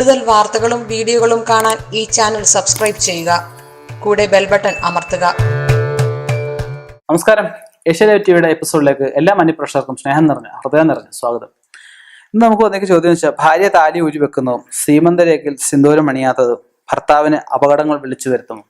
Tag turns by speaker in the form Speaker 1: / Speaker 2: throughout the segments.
Speaker 1: കൂടുതൽ വാർത്തകളും വീഡിയോകളും കാണാൻ ഈ ചാനൽ സബ്സ്ക്രൈബ് ചെയ്യുക. കൂടെ ബെൽ ബട്ടൺ അമർത്തുക.
Speaker 2: നമസ്കാരം. ഏഷ്യാനെറ്റ് ടിവിയുടെ എപ്പിസോഡിലേക്ക് എല്ലാ മന്യപ്രേക്ഷകർക്കും സ്നേഹം നിറഞ്ഞ ഹൃദയം നിറഞ്ഞ സ്വാഗതം. ഇന്ന് നമുക്ക് വന്നേക്ക് ചോദ്യം വെച്ചാൽ ഭാര്യ താലി ഊരി വെക്കുന്നതും സീമന്തരേഖയിൽ സിന്ദൂരം അണിയാത്തതും ഭർത്താവിന് അപകടങ്ങൾ വിളിച്ചു വരുത്തുന്നു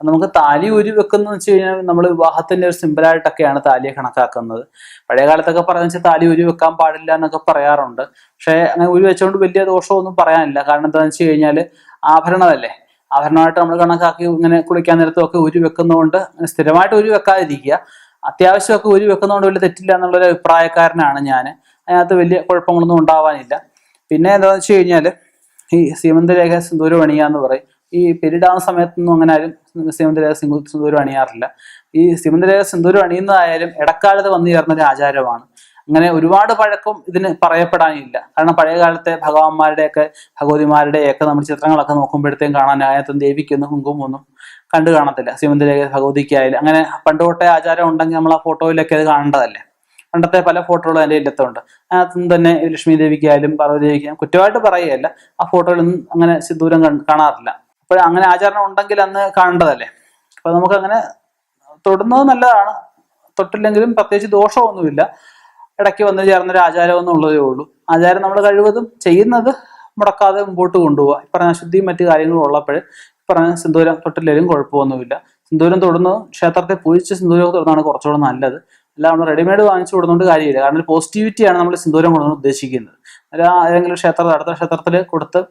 Speaker 2: നമുക്ക് താലി ഒരു വെക്കുന്ന വെച്ച് കഴിഞ്ഞാൽ നമ്മൾ വിവാഹത്തിന്റെ ഒരു സിമ്പിളായിട്ടൊക്കെയാണ് താലിയെ കണക്കാക്കുന്നത്. പഴയ കാലത്തൊക്കെ പറഞ്ഞു വെച്ചാൽ താലി ഒരു വെക്കാൻ പാടില്ല എന്നൊക്കെ പറയാറുണ്ട്. പക്ഷേ അങ്ങനെ ഒരു വെച്ചുകൊണ്ട് വലിയ ദോഷമൊന്നും പറയാനില്ല. കാരണം എന്താണെന്ന് വെച്ച് കഴിഞ്ഞാൽ ആഭരണമല്ലേ? ആഭരണമായിട്ട് നമ്മൾ കണക്കാക്കി ഇങ്ങനെ കുളിക്കാൻ നേരത്തുമൊക്കെ ഒരു വെക്കുന്നതുകൊണ്ട് സ്ഥിരമായിട്ട് ഒരു വെക്കാതിരിക്കുക. അത്യാവശ്യമൊക്കെ ഒരു വെക്കുന്നതുകൊണ്ട് വലിയ തെറ്റില്ല എന്നുള്ളൊരു അഭിപ്രായക്കാരനാണ് ഞാൻ അതിനകത്ത് വലിയ കുഴപ്പങ്ങളൊന്നും ഉണ്ടാവാനില്ല. പിന്നെ എന്താണെന്ന് വെച്ച് കഴിഞ്ഞാൽ ഈ സീമന്തരേഖ സിന്ദൂരം അണിയുക എന്ന് പറയും. ഈ പീരീഡ് ആവുന്ന സമയത്തൊന്നും അങ്ങനെ ആരും സിമന്തരേഖ സിംഗു സിന്ദൂരം അണിയാറില്ല. ഈ സിമന്തരേഖ സിന്ദൂരം അണിയുന്നതായാലും ഇടക്കാലത്ത് വന്നു ചേർന്ന ഒരു ആചാരമാണ്. അങ്ങനെ ഒരുപാട് പഴക്കം ഇതിന് പറയപ്പെടാനില്ല. കാരണം പഴയ കാലത്തെ ഭഗവാന്മാരുടെയൊക്കെ ഭഗവതിമാരുടെയൊക്കെ നമ്മൾ ചിത്രങ്ങളൊക്കെ നോക്കുമ്പോഴത്തേക്കും കാണാൻ ആയത്തും ദേവിക്കൊന്നും കുങ്കുമൊന്നും കണ്ടു കാണത്തില്ല. സിമന്തരേഖ ഭഗവതിക്കായാലും അങ്ങനെ പണ്ടുകൊട്ടേ ആചാരം ഉണ്ടെങ്കിൽ നമ്മൾ ആ ഫോട്ടോയിലൊക്കെ അത് കാണേണ്ടതല്ലേ? പണ്ടത്തെ പല ഫോട്ടോകളും എന്റെ ഇല്ലത്തുണ്ട്. അതിനകത്തും തന്നെ ലക്ഷ്മി ദേവിക്കായാലും പാർവതി ദേവിക്കായാലും കുറ്റമായിട്ട് പറയുകയല്ല. ആ ഫോട്ടോയിലൊന്നും അങ്ങനെ സിന്ദൂരം കാണാറില്ല. അപ്പോൾ അങ്ങനെ ആചരണം ഉണ്ടെങ്കിൽ അന്ന് കാണേണ്ടതല്ലേ? അപ്പൊ നമുക്ക് അങ്ങനെ തൊടുന്നത് നല്ലതാണ്. തൊട്ടില്ലെങ്കിലും പ്രത്യേകിച്ച് ദോഷമൊന്നുമില്ല. ഇടയ്ക്ക് വന്നു ചേർന്നൊരു ആചാരം എന്നുള്ളതേ ഉള്ളൂ. ആചാരം നമ്മൾ കഴിവതും ചെയ്യുന്നത് മുടക്കാതെ മുമ്പോട്ട് കൊണ്ടുപോകുക ഈ പറഞ്ഞ അശുദ്ധിയും മറ്റു കാര്യങ്ങളും ഉള്ളപ്പോൾ പറഞ്ഞ സിന്ദൂരം തൊട്ടില്ലെങ്കിലും കുഴപ്പമൊന്നുമില്ല. സിന്ദൂരം തൊടുന്നത് ക്ഷേത്രത്തെ പൂജിച്ച് സിന്ദൂരം തൊടുന്നതാണ് കുറച്ചുകൂടെ നല്ലത്. അല്ല നമ്മൾ റെഡിമെയ്ഡ് വാങ്ങിച്ചു കൊടുത്തുകൊണ്ട് കാര്യമില്ല. കാരണം പോസിറ്റിവിറ്റിയാണ് നമ്മൾ സിന്ദൂരം കൊടുക്കുന്നത് ഉദ്ദേശിക്കുന്നത്. അല്ല ഏതെങ്കിലും ക്ഷേത്രത്തിൽ അടുത്ത ക്ഷേത്രത്തിൽ കൊടുത്ത്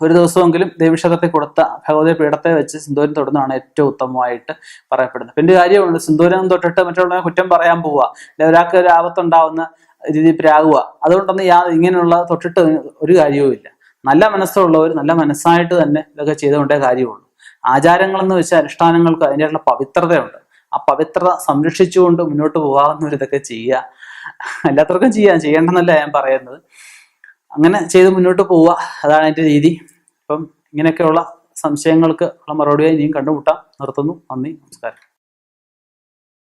Speaker 2: ഒരു ദിവസമെങ്കിലും ദേവീക്ഷേത്രത്തിൽ കൊടുത്ത ഭഗവതി പീഠത്തെ വെച്ച് സിന്ദൂരം തൊടുന്നതാണ് ഏറ്റവും ഉത്തമമായിട്ട് പറയപ്പെടുന്നത്. പിന്നെ കാര്യമുണ്ട് സിന്ദൂരം തൊട്ടിട്ട് മറ്റുള്ളവരെ കുറ്റം പറയാൻ പോവുക അല്ലെ ഒരാൾക്ക് ഒരു ആപത്തുണ്ടാവുന്ന രീതി പ്രാകുക അതുകൊണ്ടൊന്നും യാ ഇങ്ങനെയുള്ള തൊട്ടിട്ട് ഒരു കാര്യവും ഇല്ല. നല്ല മനസ്സുള്ളവർ നല്ല മനസ്സായിട്ട് തന്നെ ഇതൊക്കെ ചെയ്തുകൊണ്ടേ കാര്യമുള്ളൂ. ആചാരങ്ങളെന്ന് വെച്ചാൽ അനുഷ്ഠാനങ്ങൾക്ക് അതിന്റെയുള്ള പവിത്രതയുണ്ട്. ആ പവിത്രത സംരക്ഷിച്ചുകൊണ്ട് മുന്നോട്ട് പോകാവുന്നവരിതൊക്കെ ചെയ്യുക. എല്ലാത്തവർക്കും ചെയ്യാം ചെയ്യേണ്ടെന്നല്ല ഞാൻ പറയുന്നത്. അങ്ങനെ ചെയ്ത് മുന്നോട്ട് പോവുക. അതാണ് എന്റെ രീതി. അപ്പം ഇങ്ങനെയൊക്കെയുള്ള സംശയങ്ങൾക്ക് ഉള്ള മറുപടിയായി ഇനിയും കണ്ടുമുട്ടാം. നിർത്തുന്നു. നന്ദി. നമസ്കാരം.